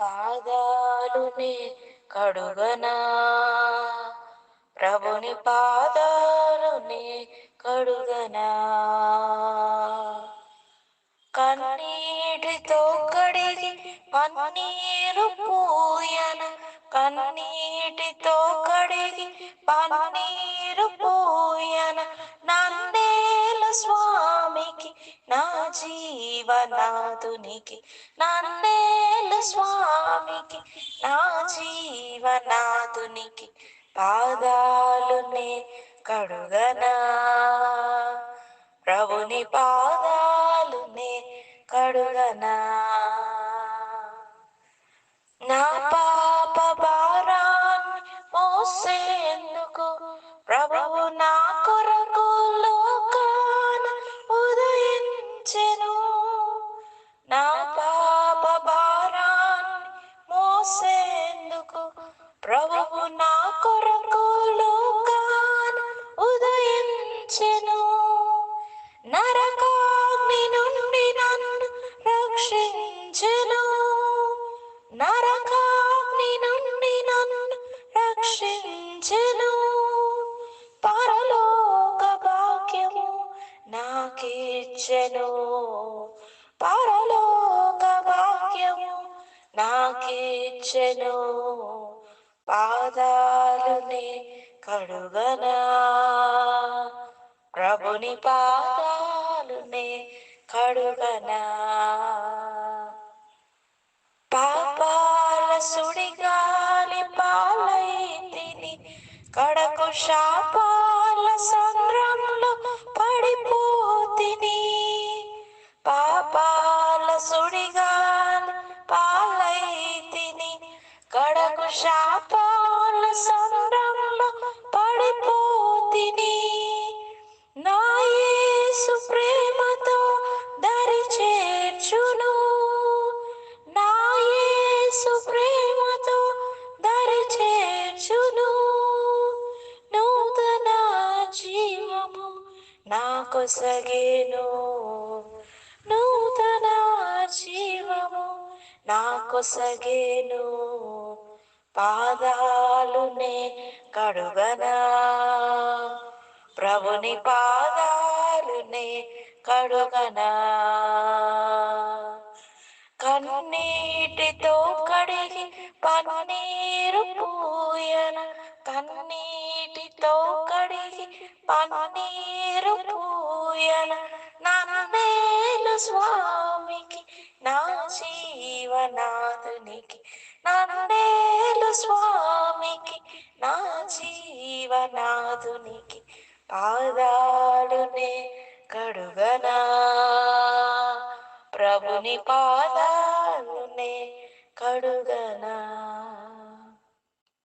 పాదాలునే కడుగనా. ప్రభుని పాదాలునే కడుగనా. కన్నీటితో కడిగి పన్నీరు పూయన కన్నీటితో కడిగి పన్నీరు పూయన నన్నేల స్వామి జీవనాథునికి నన్నేలు స్వామికి నా జీవనాథునికి పాదాలునే కడుగనా? ప్రభుని పాదాలునే కడుగనా? నా పాప భారాన్ని మోసేందుకు ప్రభువు నా కొరకు లోకాన ఉదయించెను. ప్రభువు నా కొరకు లోకాన ఉదయించెను. నరకాగ్ని నుండి నన్ను రక్షించెను. నరకాగ్ని నుండి నన్ను రక్షించెను. పరలోక భాగ్యము నాకిచ్చెను. పరలోక భాగ్యము నాకిచ్చెను. పాదాలునే కడుగనా? ప్రభుని పాదాలునే కడుగనా? పాపాల సుడిగాలి పాలైతిని కడకు శాపాల సంద్రంలో పడిపోతిని. పాపాల సుడి శాపాల సంద్రంలో పడిపోతిని. నా యేసు ప్రేమతో దరి చేర్చును. నా యేసు ప్రేమతో దరి చేర్చును. నూతన జీవము నాకు సగేను నూతన జీవము నాకు సగేను పాదాలునే కడుగనా. ప్రభుని పాదాలునే కడుగనా. కన్నీటితో కడిగి పన్నీరు పూయన. కన్నీటితో కడిగి పన్నీరు పూయన. నా స్వామికి నా జీవనాథునికి నందేలు స్వామికి నా జీవనాథునికి పాదాలునే కడుగనా. ప్రభుని పాదాలునే కడుగనా.